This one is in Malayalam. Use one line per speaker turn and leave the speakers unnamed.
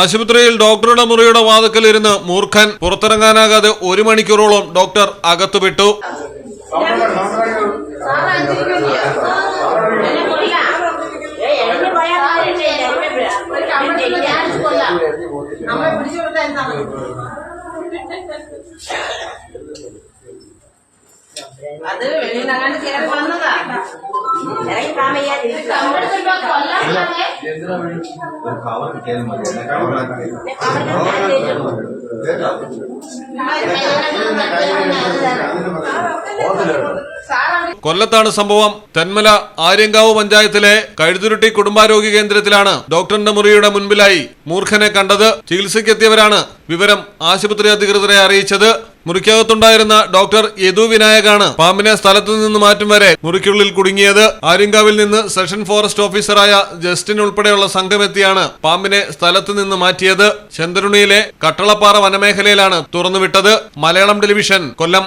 ആശുപത്രിയിൽ ഡോക്ടറുടെ മുറിയുടെ വാതുക്കൽ ഇരുന്ന് മൂർഖൻ പുറത്തിറങ്ങാനാകാതെ ഒരു മണിക്കൂറോളം ഡോക്ടർ അകത്തുവിട്ടു.
അത് വെളിയിൽ കയറി വന്നതാ.
കൊല്ലത്താണ് സംഭവം. തെന്മല ആര്യങ്കാവ് പഞ്ചായത്തിലെ കഴുതുരുട്ടി കുടുംബാരോഗ്യ കേന്ദ്രത്തിലാണ് ഡോക്ടറിന്റെ മുറിയുടെ മുൻപിലായി മൂർഖനെ കണ്ടത്. ചികിത്സയ്ക്കെത്തിയവരാണ് വിവരം ആശുപത്രി അധികൃതരെ അറിയിച്ചത്. മുറിക്കകത്തുണ്ടായിരുന്ന ഡോക്ടർ യദു വിനായകാണ് പാമ്പിനെ സ്ഥലത്തു നിന്ന് മാറ്റും വരെ മുറിക്കുള്ളിൽ കുടുങ്ങിയത്. ആര്യങ്കാവിൽ നിന്ന് സെഷൻ ഫോറസ്റ്റ് ഓഫീസറായ ജസ്റ്റിൻ ഉൾപ്പെടെയുള്ള സംഘമെത്തിയാണ് പാമ്പിനെ സ്ഥലത്തു നിന്ന് മാറ്റിയത്. ചെന്തരുണിയിലെ കട്ടളപ്പാറ വനമേഖലയിലാണ് തുറന്നുവിട്ടത്. Malayalam television Kollam.